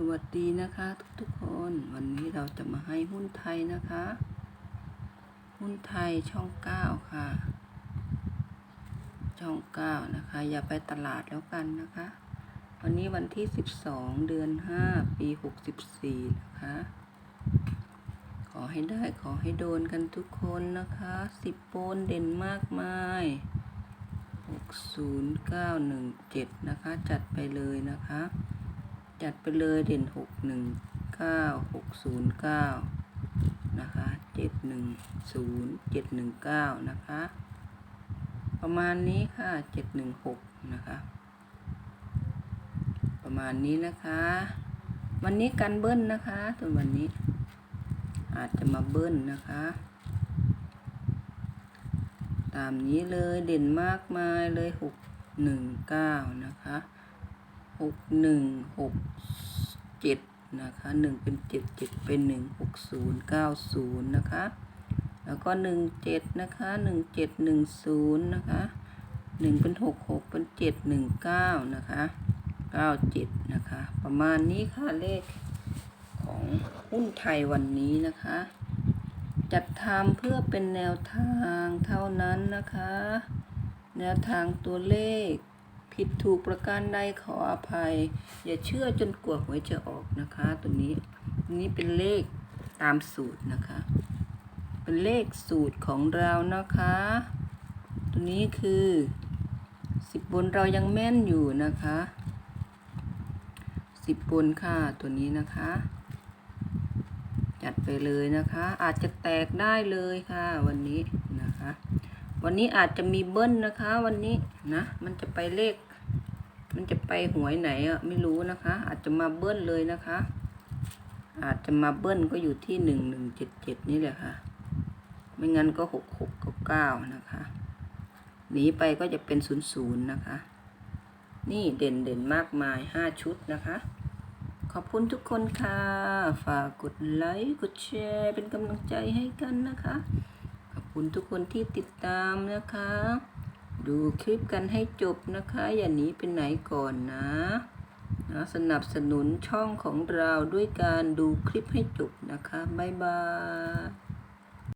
สวัสดีนะคะทุกๆคนวันนี้เราจะมาให้หุ้นไทยนะคะ หุ้นไทยช่องเก้าค่ะ ช่องเก้านะคะ อย่าไปตลาดแล้วกันนะคะ วันนี้วันที่สิบสองเดือนห้าปีหกสิบสี่นะคะ ขอให้ได้ขอให้โดนกันทุกคนนะคะสิบโปนเด่นมากมายหกศูนย์เก้าหนึ่งเจ็ดนะคะ จัดไปเลยนะคะ จัดไปเลยเด่นหกหนึ่งเก้าหกศูนย์เก้านะคะเจ็ดหนึ่งศูนย์เจ็ดหนึ่งเก้านะคะ ประมาณนี้ค่ะเจ็ดหนึ่งหกนะคะ ประมาณนี้นะคะ วันนี้กันเบิ้ลนะคะส่วนวันนี้ อาจจะมาเบิ้ลนะคะ ตามนี้เลยเด่นมากมายเลยหกหนึ่งเก้านะคะ หกหนึ่งหกเจ็ดนะคะหนึ่งเป็นเจ็ดเจ็ดเป็นหนึ่งหกศูนย์เก้าศูนย์นะคะแล้วก็หนึ่งเจ็ดนะคะหนึ่งเจ็ดหนึ่งศูนย์นะคะหนึ่งเป็นหกหกเป็นเจ็ดหนึ่งเก้านะคะเก้าเจ็ดนะคะ ประมาณนี้ค่ะเลขของหุ้นไทยวันนี้นะคะ จัดทำเพื่อเป็นแนวทางเท่านั้นนะคะ แนวทางตัวเลข ผิดถูกประการใดขออภัย อย่าเชื่อจนกว่าหวยจะออกนะคะ ตัวนี้นี้เป็นเลขตามสูตรนะคะ เป็นเลขสูตรของเรานะคะ ตัวนี้คือสิบบนเรายังแม่นอยู่นะคะสิบบนค่ะตัวนี้นะคะ จัดไปเลยนะคะ อาจจะแตกได้เลยค่ะ วันนี้นะคะ วันนี้อาจจะมีเบิ้ลนะคะ วันนี้นะ มันจะไปเลข มันจะไปหวยไหนอะไม่รู้นะคะ อาจจะมาเบิ้ลเลยนะคะ อาจจะมาเบิ้ลก็อยู่ที่หนึ่งหนึ่งเจ็ดเจ็ดนี่แหละค่ะ ไม่งั้นก็หกหกเก้าเก้านะคะหนีไปก็จะเป็นศูนย์ศูนย์นะคะ นี่เด่นเด่นมากมายห้าชุดนะคะ ขอบคุณทุกคนค่ะ ฝากกดไลค์กดแชร์เป็นกำลังใจให้กันนะคะ ขอบคุณทุกคนที่ติดตามนะคะ ดูคลิปกันให้จบนะคะ อย่าหนีไปไหนก่อนนะนะสนับสนุนช่องของเราด้วยการดูคลิปให้จบนะคะ บ๊ายบาย